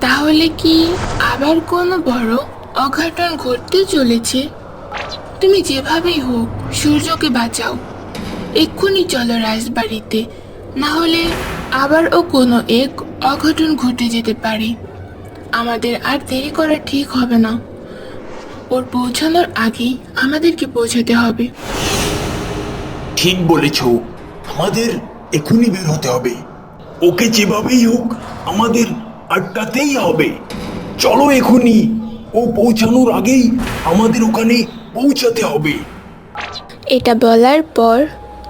তাহলে কি আবার কোনো বড় অঘটন ঘটতে চলেছে? তুমি যেভাবেই হোক সূর্যকে বাঁচাও। এক্ষুনি চলো রাজবাড়িতে। না হলে আবারও কোনো এক অঘটন ঘটে যেতে পারে। আমাদের আর দেরি করা ঠিক হবে না। ওর পৌঁছানোর আগেই আমাদেরকে পৌঁছাতে হবে। ঠিক বলেছ। আমাদের এখনই বের হতে হবে। ওকে যেভাবেই হোক, আমাদের আটকাতেই হবে। চলো এখনই ও পৌঁছানোর আগেই আমাদের ওখানে পৌঁছাতে হবে। এটা বলার পর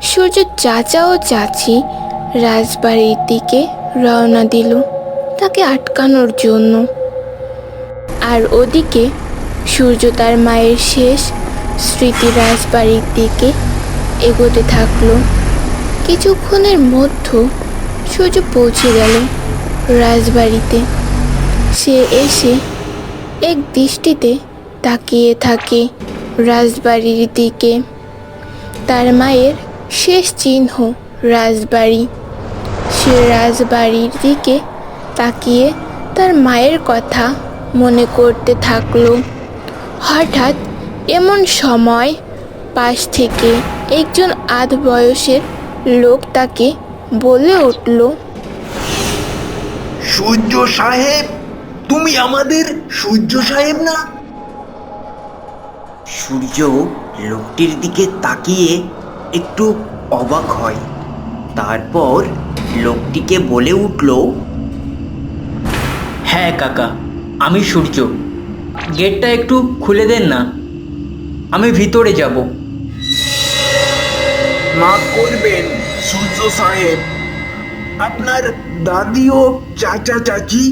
সূর্য চাচা ও চাচি রাজবাড়ির দিকে রওনা দিল তাকে আটকানোর জন্য। আর ওদিকে সূর্য তার মায়ের শেষ স্মৃতি রাজবাড়ির দিকে এগোতে থাকল। কিছুক্ষণের মধ্যে সূর্য পৌঁছে গেল রাজবাড়িতে। সে এসে এক দৃষ্টিতে তাকিয়ে থাকে রাজবাড়ির দিকে। তার মায়ের শেষ চিহ্ন রাজবাড়ি। সে রাজবাড়ির দিকে তাকিয়ে তার মায়ের কথা মনে করতে থাকল। হঠাৎ এমন সময় পাশ থেকে একজন আধ বয়সের লোক তাকে বলে উঠল সূর্য সাহেব তুমি আমাদের সূর্য সাহেব না? সূর্য লোকটির দিকে তাকিয়ে একটু অবাক হয়। তারপর লোকটিকে বলে উঠল হ্যাঁ কাকা আমি সূর্য। গেটটা একটু খুলে দেন না। আমি ভিতরে যাব। মাফ করবেন সূর্য সাহেব, আপনার দাদি ও চাচা চাচি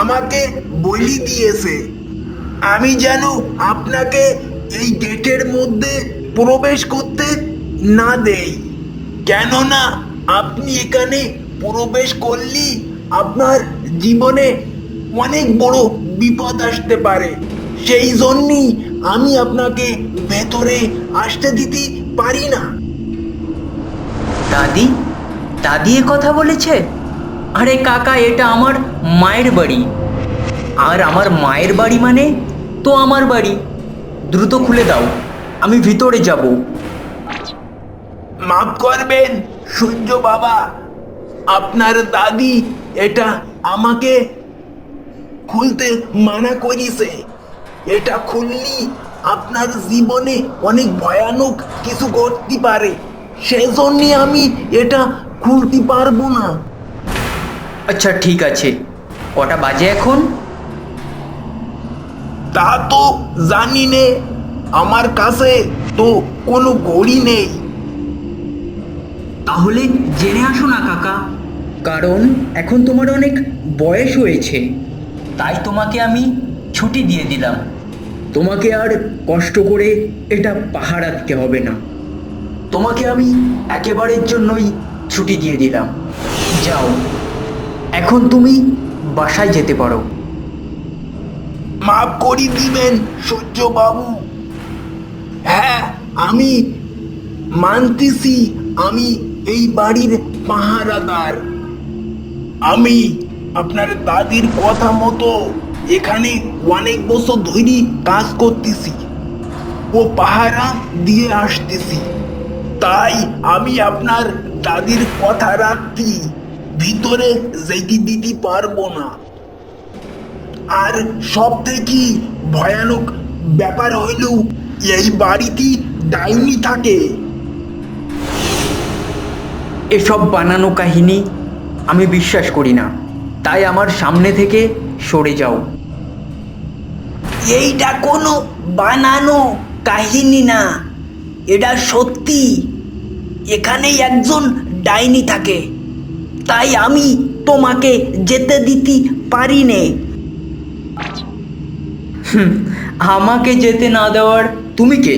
আমাকে বলি দিয়েছে। আমি যেন আপনাকে এই গেটের মধ্যে প্রবেশ করতে না দেই। কেননা আপনি এখানে প্রবেশ করলেই আপনার জীবনে অনেক বড় বিপদ আসতে পারে। সেই জন্যই আমি আপনাকে ভেতরে আসতে দিতে পারি না। দাদি? দাদি এ কথা বলেছে? আরে কাকা, এটা আমার মায়ের বাড়ি। আর আমার মায়ের বাড়ি মানে তো আমার বাড়ি। দ্রুত খুলে দাও, আমি ভিতরে যাব। মাফ করবেন, সূর্য বাবা। আপনার দাদি এটা আমাকে খুলতে মানা করিছে। এটা খুললি আপনার জীবনে অনেক ভয়ানক কিছু ঘটতে পারে। সেজন্য আমি এটা খুলতে পারব না। আচ্ছা ঠিক আছে। কটা বাজে এখন? তা তো জানি নে আমার কাছে তো কোনো ঘড়ি নেই। তাহলে জেনে আসো না কাকা। কারণ এখন তোমার অনেক বয়স হয়েছে। তাই তোমাকে আমি ছুটি দিয়ে দিলাম। তোমাকে আর কষ্ট করে এটা পাহারা দিতে হবে না। তোমাকে আমি একেবারের জন্যই ছুটি দিয়ে দিলাম। যাও, এখন তুমি বাসায় যেতে পারো। মাফ করি দিবেন সূর্য বাবু হ্যাঁ আমি মানতেছি আমি এই বাড়ির পাহারাদার। আমি আপনার দাদির কথা মতো এখানে অনেক বছর ধরে কাজ করতেছি। ও পাহারা দিয়ে আসতেছি। তাই আমি আপনার দাদির কথা রাখতি ভিতরে যেতে দিতে পারব না। আর সব থেকে ভয়ানক ব্যাপার হইল এই বাড়িতে ডাইনি থাকে। এসব বানানো কাহিনী আমি বিশ্বাস করি না। তাই আমার সামনে থেকে সরে যাও। এইটা কোনো বানানো কাহিনী না। এটা সত্যি। এখানেই একজন ডাইনি থাকে। তাই আমি তোমাকে যেতে দিতে পারি নে আমাকে যেতে না দেওয়ার তুমি কে?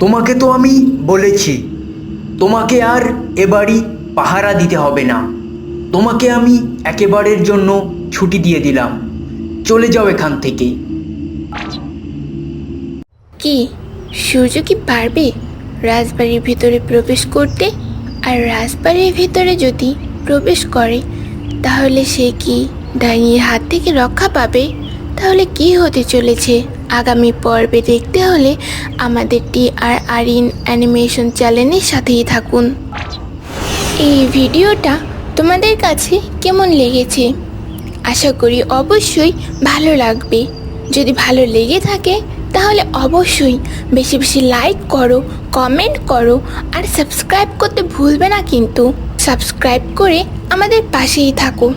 তোমাকে তো আমি বলেছি। তোমাকে আর এ বাড়ি পাহারা দিতে হবে না। তোমাকে আমি একেবারের জন্য ছুটি দিয়ে দিলাম। চলে যাও এখান থেকে। কি সূর্য কি পারবে? রাজবাড়ির ভিতরে প্রবেশ করতে আর রাজবাড়ির ভিতরে যদি প্রবেশ করে, তাহলে সে কি ডাইনির হাত থেকে রক্ষা পাবে? তাহলে কি হতে চলেছে? আগামী পর্বে দেখতে হলে আমাদের টি আর আরিন অ্যানিমেশন চ্যানেলের সাথেই থাকুন। এই ভিডিওটা তোমাদের কাছে কেমন লেগেছে? আশা করি অবশ্যই ভালো লাগবে। যদি ভালো লেগে থাকে তাহলে অবশ্যই বেশি বেশি লাইক করো কমেন্ট করো আর সাবস্ক্রাইব করতে ভুলবে না কিন্তু। সাবস্ক্রাইব করে আমাদের পাশেই থাকো।